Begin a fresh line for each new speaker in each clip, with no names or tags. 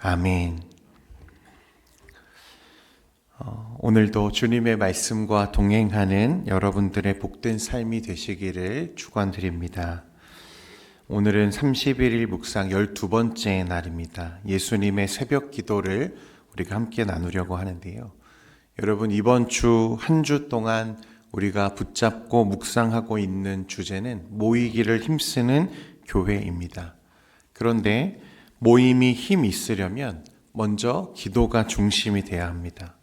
아멘. 어, 오늘도 주님의 말씀과 동행하는 여러분들의 복된 삶이 되시기를 축원드립니다. 오늘은 31일 묵상 12번째 날입니다. 예수님의 새벽 기도를 우리가 함께 나누려고 하는데요. 여러분 이번 주 한 주 동안 우리가 붙잡고 묵상하고 있는 주제는 모이기를 힘쓰는 교회입니다. 그런데 모임이 힘 있으려면 먼저 기도가 중심이 돼야 합니다.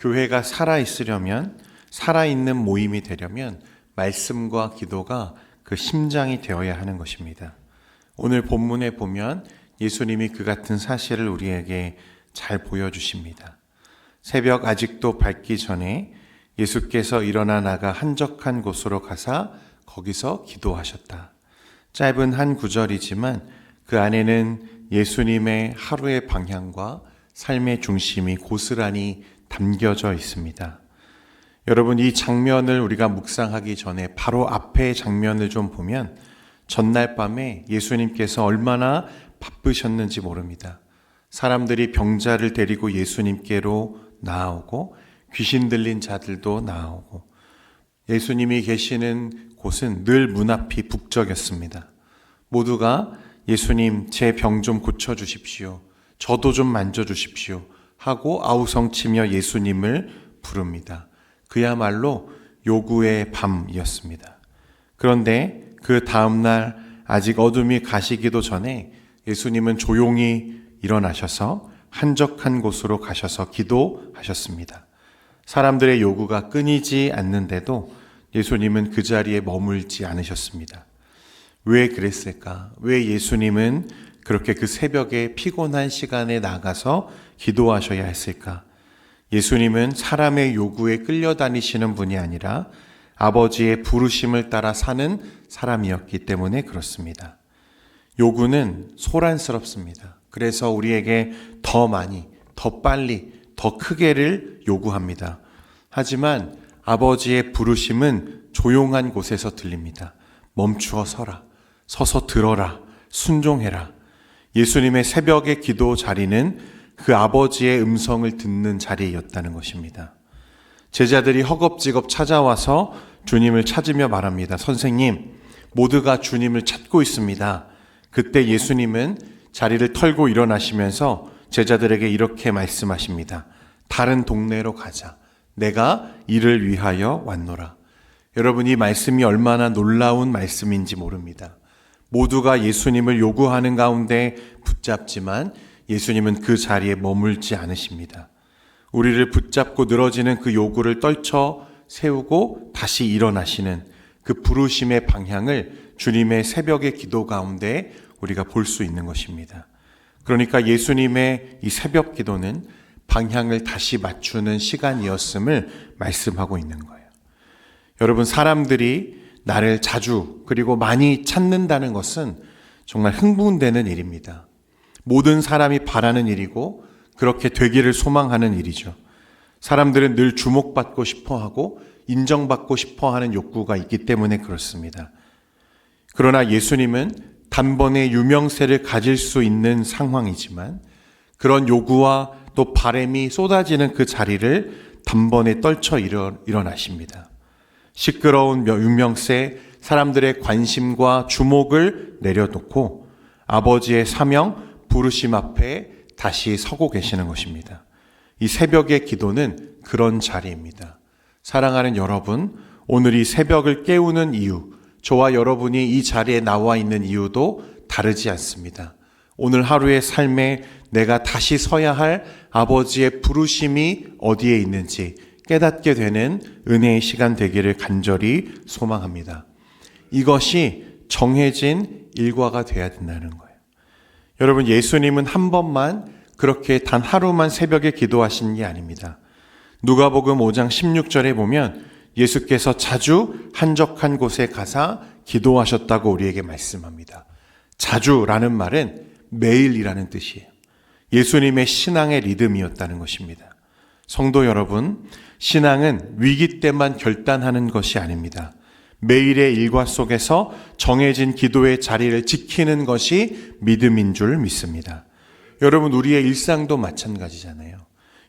교회가 살아 있으려면 살아 있는 모임이 되려면 말씀과 기도가 그 심장이 되어야 하는 것입니다. 오늘 본문에 보면 예수님이 그 같은 사실을 우리에게 잘 보여주십니다. 새벽 아직도 밝기 전에 예수께서 일어나 나가 한적한 곳으로 가사 거기서 기도하셨다. 짧은 한 구절이지만 그 안에는 예수님의 하루의 방향과 삶의 중심이 고스란히 담겨져 있습니다. 여러분, 이 장면을 우리가 묵상하기 전에 바로 앞의 장면을 좀 보면 전날 밤에 예수님께서 얼마나 바쁘셨는지 모릅니다. 사람들이 병자를 데리고 예수님께로 나아오고 귀신 들린 자들도 나아오고 예수님이 계시는 곳은 늘 문 앞이 북적였습니다. 모두가 예수님 제 병 좀 고쳐 주십시오. 저도 좀 만져 주십시오. 하고 아우성치며 예수님을 부릅니다. 그야말로 요구의 밤이었습니다. 그런데 그 다음날 아직 어둠이 가시기도 전에 예수님은 조용히 일어나셔서 한적한 곳으로 가셔서 기도하셨습니다. 사람들의 요구가 끊이지 않는데도 예수님은 그 자리에 머물지 않으셨습니다. 왜 그랬을까? 왜 예수님은 그렇게 그 새벽에 피곤한 시간에 나가서 기도하셔야 했을까? 예수님은 사람의 요구에 끌려다니시는 분이 아니라 아버지의 부르심을 따라 사는 사람이었기 때문에 그렇습니다. 요구는 소란스럽습니다. 그래서 우리에게 더 많이, 더 빨리, 더 크게를 요구합니다. 하지만 아버지의 부르심은 조용한 곳에서 들립니다. 멈추어 서라. 서서 들어라. 순종해라. 예수님의 새벽의 기도 자리는 그 아버지의 음성을 듣는 자리였다는 것입니다. 제자들이 허겁지겁 찾아와서 주님을 찾으며 말합니다. 선생님, 모두가 주님을 찾고 있습니다. 그때 예수님은 자리를 털고 일어나시면서 제자들에게 이렇게 말씀하십니다. 다른 동네로 가자. 내가 이를 위하여 왔노라. 여러분, 이 말씀이 얼마나 놀라운 말씀인지 모릅니다. 모두가 예수님을 요구하는 가운데 붙잡지만 예수님은 그 자리에 머물지 않으십니다. 우리를 붙잡고 늘어지는 그 요구를 떨쳐 세우고 다시 일어나시는 그 부르심의 방향을 주님의 새벽의 기도 가운데 우리가 볼 수 있는 것입니다. 그러니까 예수님의 이 새벽 기도는 방향을 다시 맞추는 시간이었음을 말씀하고 있는 거예요. 여러분, 사람들이 나를 자주 그리고 많이 찾는다는 것은 정말 흥분되는 일입니다. 모든 사람이 바라는 일이고 그렇게 되기를 소망하는 일이죠. 사람들은 늘 주목받고 싶어 하고 인정받고 싶어 하는 욕구가 있기 때문에 그렇습니다. 그러나 예수님은 단번에 유명세를 가질 수 있는 상황이지만 그런 요구와 또 바램이 쏟아지는 그 자리를 단번에 떨쳐 일어나십니다. 시끄러운 유명세, 사람들의 관심과 주목을 내려놓고 아버지의 사명, 부르심 앞에 다시 서고 계시는 것입니다. 이 새벽의 기도는 그런 자리입니다. 사랑하는 여러분, 오늘 이 새벽을 깨우는 이유, 저와 여러분이 이 자리에 나와 있는 이유도 다르지 않습니다. 오늘 하루의 삶에 내가 다시 서야 할 아버지의 부르심이 어디에 있는지 깨닫게 되는 은혜의 시간 되기를 간절히 소망합니다. 이것이 정해진 일과가 되어야 된다는 거예요. 여러분, 예수님은 한 번만 그렇게 단 하루만 새벽에 기도하신 게 아닙니다. 누가복음 5장 16절에 보면 예수께서 자주 한적한 곳에 가사 기도하셨다고 우리에게 말씀합니다. 자주라는 말은 매일이라는 뜻이에요. 예수님의 신앙의 리듬이었다는 것입니다. 성도 여러분, 신앙은 위기 때만 결단하는 것이 아닙니다. 매일의 일과 속에서 정해진 기도의 자리를 지키는 것이 믿음인 줄 믿습니다. 여러분 우리의 일상도 마찬가지잖아요.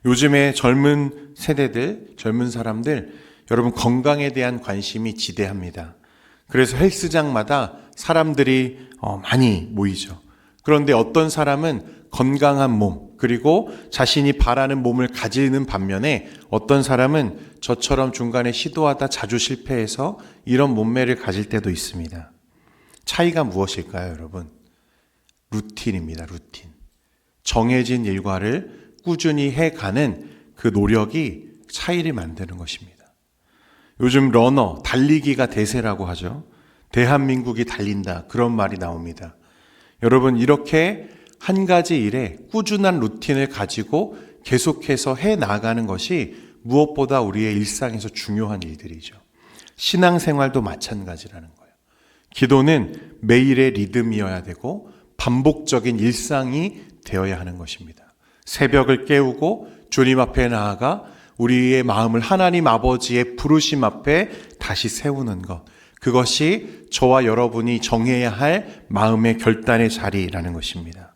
요즘에 젊은 세대들, 젊은 사람들 여러분 건강에 대한 관심이 지대합니다. 그래서 헬스장마다 사람들이 어, 많이 모이죠. 그런데 어떤 사람은 건강한 몸, 그리고 자신이 바라는 몸을 가지는 반면에 어떤 사람은 저처럼 중간에 시도하다 자주 실패해서 이런 몸매를 가질 때도 있습니다. 차이가 무엇일까요, 여러분? 루틴입니다, 루틴. 정해진 일과를 꾸준히 해가는 그 노력이 차이를 만드는 것입니다. 요즘 러너, 달리기가 대세라고 하죠. 대한민국이 달린다. 그런 말이 나옵니다. 여러분, 이렇게 한 가지 일에 꾸준한 루틴을 가지고 계속해서 해 나가는 것이 무엇보다 우리의 일상에서 중요한 일들이죠. 신앙생활도 마찬가지라는 거예요. 기도는 매일의 리듬이어야 되고 반복적인 일상이 되어야 하는 것입니다. 새벽을 깨우고 주님 앞에 나아가 우리의 마음을 하나님 아버지의 부르심 앞에 다시 세우는 것. 그것이 저와 여러분이 정해야 할 마음의 결단의 자리라는 것입니다.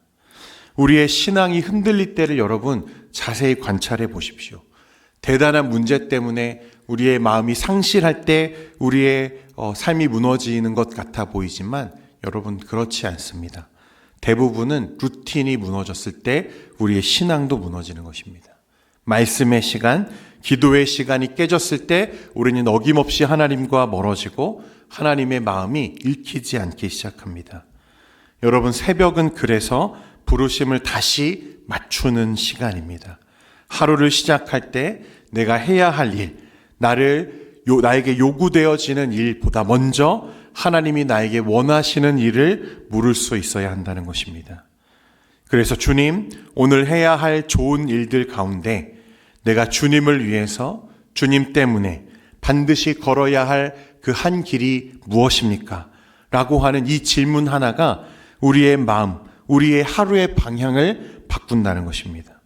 우리의 신앙이 흔들릴 때를 여러분 자세히 관찰해 보십시오. 대단한 문제 때문에 우리의 마음이 상실할 때 우리의 어, 삶이 무너지는 것 같아 보이지만 여러분 그렇지 않습니다. 대부분은 루틴이 무너졌을 때 우리의 신앙도 무너지는 것입니다. 말씀의 시간, 기도의 시간이 깨졌을 때 우리는 어김없이 하나님과 멀어지고 하나님의 마음이 읽히지 않기 시작합니다. 여러분, 새벽은 그래서 부르심을 다시 맞추는 시간입니다. 하루를 시작할 때 내가 해야 할 일, 나를 요, 나에게 요구되어지는 일보다 먼저 하나님이 나에게 원하시는 일을 물을 수 있어야 한다는 것입니다. 그래서 주님, 오늘 해야 할 좋은 일들 가운데 내가 주님을 위해서 주님 때문에 반드시 걸어야 할 그 한 길이 무엇입니까? 라고 하는 이 질문 하나가 우리의 마음, 우리의 하루의 방향을 바꾼다는 것입니다.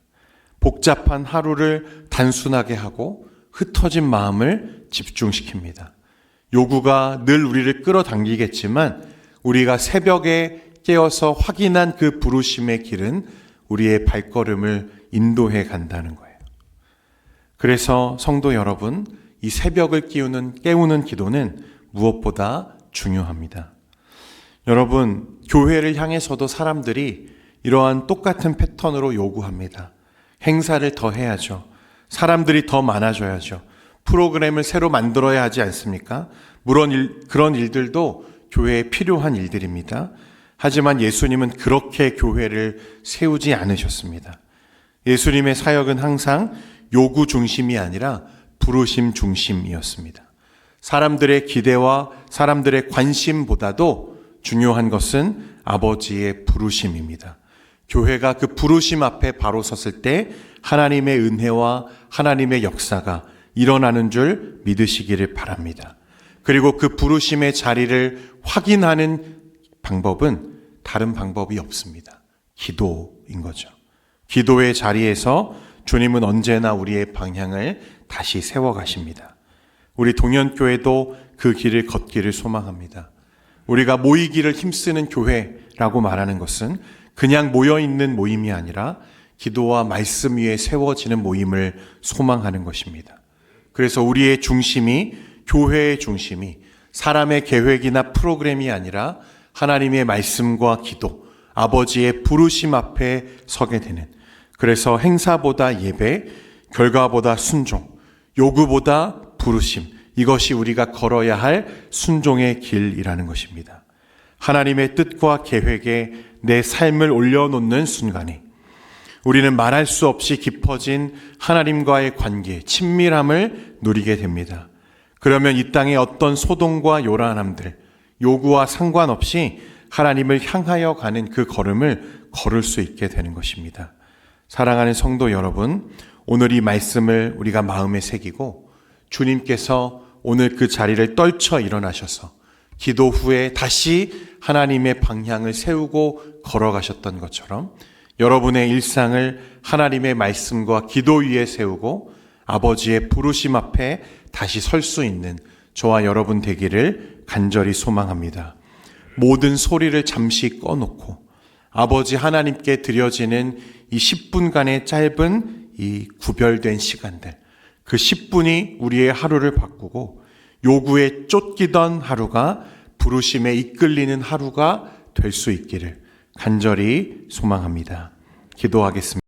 복잡한 하루를 단순하게 하고 흩어진 마음을 집중시킵니다. 요구가 늘 우리를 끌어당기겠지만 우리가 새벽에 깨어서 확인한 그 부르심의 길은 우리의 발걸음을 인도해 간다는 거예요. 그래서 성도 여러분, 이 새벽을 끼우는, 깨우는 기도는 무엇보다 중요합니다. 여러분, 교회를 향해서도 사람들이 이러한 똑같은 패턴으로 요구합니다. 행사를 더 해야죠. 사람들이 더 많아져야죠. 프로그램을 새로 만들어야 하지 않습니까? 물론 일, 그런 일들도 교회에 필요한 일들입니다. 하지만 예수님은 그렇게 교회를 세우지 않으셨습니다. 예수님의 사역은 항상 요구 중심이 아니라 부르심 중심이었습니다. 사람들의 기대와 사람들의 관심보다도 중요한 것은 아버지의 부르심입니다. 교회가 그 부르심 앞에 바로 섰을 때 하나님의 은혜와 하나님의 역사가 일어나는 줄 믿으시기를 바랍니다. 그리고 그 부르심의 자리를 확인하는 방법은 다른 방법이 없습니다. 기도인 거죠. 기도의 자리에서 주님은 언제나 우리의 방향을 다시 세워 가십니다. 우리 동현교회도 그 길을 걷기를 소망합니다. 우리가 모이기를 힘쓰는 교회라고 말하는 것은 그냥 모여 있는 모임이 아니라 기도와 말씀 위에 세워지는 모임을 소망하는 것입니다. 그래서 우리의 중심이 교회의 중심이 사람의 계획이나 프로그램이 아니라 하나님의 말씀과 기도, 아버지의 부르심 앞에 서게 되는 그래서 행사보다 예배, 결과보다 순종, 요구보다 부르심, 이것이 우리가 걸어야 할 순종의 길이라는 것입니다. 하나님의 뜻과 계획에 내 삶을 올려놓는 순간에 우리는 말할 수 없이 깊어진 하나님과의 관계, 친밀함을 누리게 됩니다. 그러면 이 땅의 어떤 소동과 요란함들, 요구와 상관없이 하나님을 향하여 가는 그 걸음을 걸을 수 있게 되는 것입니다. 사랑하는 성도 여러분, 오늘 이 말씀을 우리가 마음에 새기고 주님께서 오늘 그 자리를 떨쳐 일어나셔서 기도 후에 다시 하나님의 방향을 세우고 걸어가셨던 것처럼 여러분의 일상을 하나님의 말씀과 기도 위에 세우고 아버지의 부르심 앞에 다시 설 수 있는 저와 여러분 되기를 간절히 소망합니다. 모든 소리를 잠시 꺼놓고 아버지 하나님께 드려지는 이 10분간의 짧은 이 구별된 시간들, 그 10분이 우리의 하루를 바꾸고 요구에 쫓기던 하루가 부르심에 이끌리는 하루가 될 수 있기를 간절히 소망합니다. 기도하겠습니다.